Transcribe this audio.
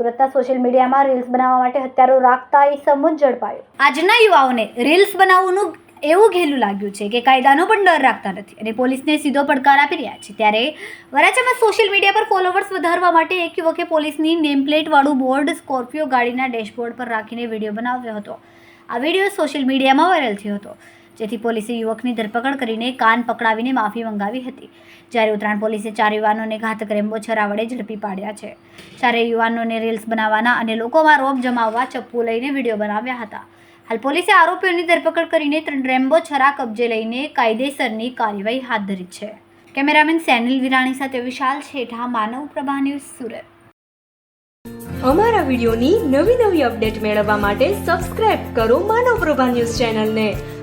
સુરતના સોશિયલ મીડિયામાં રીલ્સ બનાવવા માટે હત્યારો રાખતા એ સમજ ઝડપાયો. આજના યુવાઓને રીલ્સ બનાવવાનું એવું ઘેલું લાગ્યું છે કે કાયદાનો પણ ડર રાખતા નથી અને પોલીસને સીધો પડકાર આપી રહ્યા છે. ત્યારે વરાછામાં સોશિયલ મીડિયા પર ફોલોવર્સ વધારવા માટે એક યુવકે પોલીસની નેમ વાળું બોર્ડ સ્કોર્પિયો ગાડીના ડેશબોર્ડ પર રાખીને વીડિયો બનાવ્યો હતો. આ વીડિયો સોશિયલ મીડિયામાં વાયરલ થયો હતો. જેથી પોલીસે યુવકની ધરપકડ કરીને કાન પકડાવીને માફી મંગાવી હતી. જ્યારે ઉત્તરાયણ પોલીસે ચાર યુવાનોને ઘાતક રેમ્બો છરા વડે ઝડપી પાડ્યા છે. ચારે યુવાનોને રીલ્સ બનાવવાના અને લોકોમાં રોપ જમાવવા ચપ્પુ લઈને વીડિયો બનાવ્યા હતા. હાલ પોલીસે આરોપીઓની ધરપકડ કરીને ત્રણ રેમ્બો છરા કબજે લઈને કાયદેસરની કાર્યવાહી હાથ ધરી છે. કેમેરામેન સેનિલ વિરાણી સાથે વિશાલ છેઠા, માનવ પ્રભા ન્યૂઝ સુરત. અમારા વિડીયોની નવી નવી અપડેટ મેળવવા માટે સબસ્ક્રાઇબ કરો માનવ પ્રભા ન્યૂઝ ચેનલને.